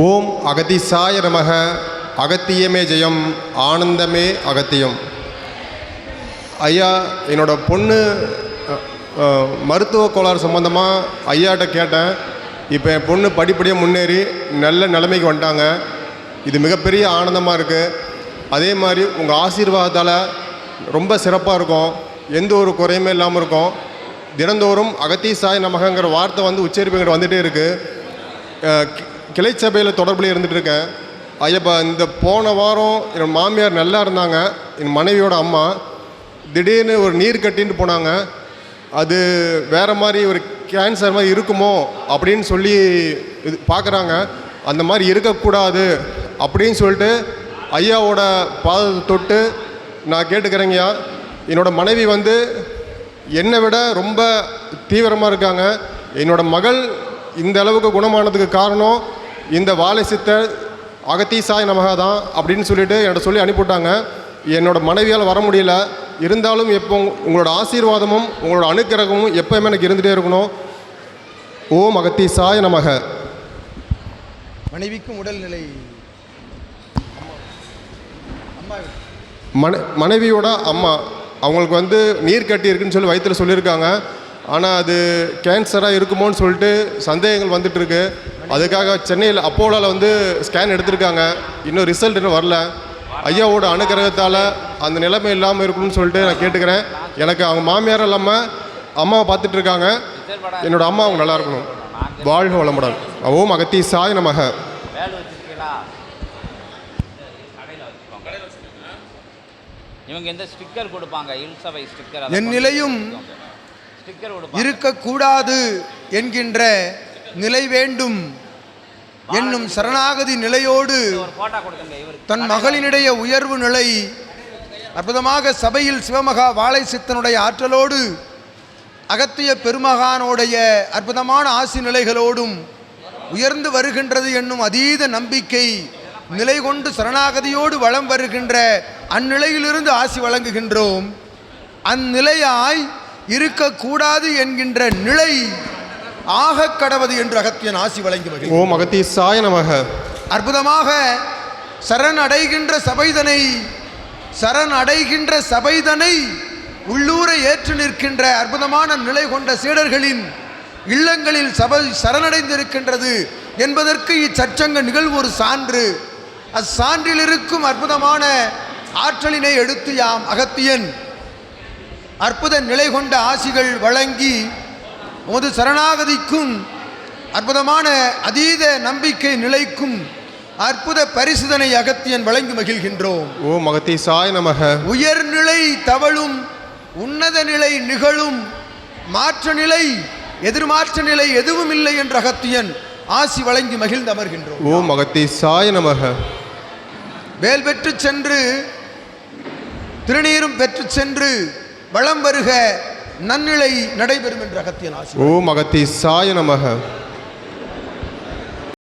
ஓம் அகதிசாய நமக அகத்தியமே ஜெயம் ஆனந்தமே அகத்தியம். ஐயா என்னோட பொண்ணு மருத்துவ கோளாறு சம்மந்தமாக ஐயாட்ட கேட்டேன். இப்போ என் பொண்ணு படிப்படியாக முன்னேறி நல்ல நிலைமைக்கு வந்துட்டாங்க. இது மிகப்பெரிய ஆனந்தமாக இருக்குது அதே மாதிரி உங்கள் ஆசீர்வாதத்தால் ரொம்ப சிறப்பாக இருக்கும். எந்த ஒரு குறையுமே இல்லாமல் இருக்கும். தினந்தோறும் அகத்தீசாய் நமகங்கிற வார்த்தை வந்து உச்சரிப்புங்கிட்ட வந்துகிட்டே இருக்குது கிளை சபையில் தொடர்பில் இருந்துகிட்டு இருக்கேன் ஐயப்பா இந்த போன வாரம் என் மாமியார் நல்லா இருந்தாங்க. என் மனைவியோட அம்மா திடீர்னு ஒரு நீர் கட்டின்னு போனாங்க. அது வேற மாதிரி ஒரு கேன்சர் மாதிரி இருக்குமோ அப்படின்னு சொல்லி இது பார்க்குறாங்க அந்த மாதிரி இருக்கக்கூடாது அப்படின்னு சொல்லிட்டு ஐயாவோட பாதத்தை தொட்டு நான் கேட்டுக்கிறேங்கய்யா என்னோட மனைவி வந்து என்னை விட ரொம்ப தீவிரமாக இருக்காங்க. என்னோடய மகள் இந்த அளவுக்கு குணமானதுக்கு காரணம் இந்த வாழை சித்தர் அகத்தீசாய் நமகா தான் அப்படின்னு சொல்லிட்டு என்கிட்ட சொல்லி அனுப்பிவிட்டாங்க. என்னோட மனைவியால் வர முடியல. இருந்தாலும் எப்போ உங்களோட ஆசீர்வாதமும் உங்களோட அனுக்கிரகமும் எப்போயுமே எனக்கு இருந்துகிட்டே இருக்கணும். ஓம் அகத்தீசாய நமக. மனைவிக்கும் உடல்நிலை மன மனைவியோட அம்மா அவங்களுக்கு வந்து நீர் கட்டி இருக்குன்னு சொல்லி வயிற்றில் சொல்லியிருக்காங்க. ஆனால் அது கேன்சராக இருக்குமோன்னு சொல்லிட்டு சந்தேகங்கள் வந்துட்டு இருக்கு. அதுக்காக சென்னையில் அப்போலோவில் வந்து ஸ்கேன் எடுத்திருக்காங்க. இன்னும் ரிசல்ட் இன்னும் வரல. ஐயாவோட அனுகிரகத்தால் அந்த நிலைமை இல்லாமல் இருக்கணும்னு சொல்லிட்டு நான் கேட்டுக்கிறேன். எனக்கு அவங்க மாமியார் இல்லாமல் அம்மாவை பார்த்துட்டு இருக்காங்க என்னோட அம்மா அவங்க நல்லா இருக்கணும். வாழ்க வளமுடன். ஓம் அகத்தி சாய் நமக இவங்க இந்த ஸ்டிக்கர் கொடுப்பாங்க? இல்சபை ஸ்டிக்கர் என் நிலையும் இருக்கக்கூடாது என்கின்ற நிலை வேண்டும். என்னும் சரணாகதி நிலையோடு தன் மகளினுடைய உயர்வு நிலை அற்புதமாக சபையில் சிவமகா வாழை சித்தனுடைய ஆற்றலோடு அகத்திய பெருமகானுடைய அற்புதமான ஆசி நிலைகளோடும் உயர்ந்து வருகின்றது என்னும் அதீத நம்பிக்கை நிலை கொண்டு சரணாகதியோடு வளம் வருகின்ற அந்நிலையிலிருந்து ஆசி வழங்குகின்றோம். அந்நிலையாய் இருக்கக்கூடாது என்கின்ற நிலை ஆகக் கடவது என்று அகத்தியன் ஆசி வழங்கி ஓம் அகத்தி சாய நமக. அற்புதமாக சரண் அடைகின்ற சபைதனை சரண் அடைகின்ற சபைதனை உள்ளூரை ஏற்று நிற்கின்ற அற்புதமான நிலை கொண்ட சீடர்களின் இல்லங்களில் சபை சரணடைந்திருக்கின்றது என்பதற்கு இச்சச்சங்க நிகழ்வு ஒரு சான்று. அச்சான்றில் இருக்கும் அற்புதமான ஆற்றலினை எடுத்து யாம் அகத்தியன் அற்புத நிலை கொண்ட ஆசிகள் வழங்கி உமது சரணாகதிக்கும் அற்புதமான அதீத நம்பிக்கை நிலைக்கும் அற்புத பரிசுதனை அகத்தியன் வழங்கி மகிழ்கின்றோம். ஓம் அகத்தி சாய் நமக. உயர்நிலை தவழும் உன்னத நிலை நிகழும் மாற்ற நிலை எதிர்மாற்ற நிலை எதுவும் இல்லை என்ற அகத்தியன் ஆசி வழங்கி மகிழ்ந்து அமர்கின்றோம். ஓம் அகத்தி சாய நமக. வேல் பெற்று சென்று திருநீரும் பெற்று சென்று வளம் வருக நன்னிலை நடைபெறும் என்று அகத்தியன் ஆசி ஓம் அகத்தி சாய நமக.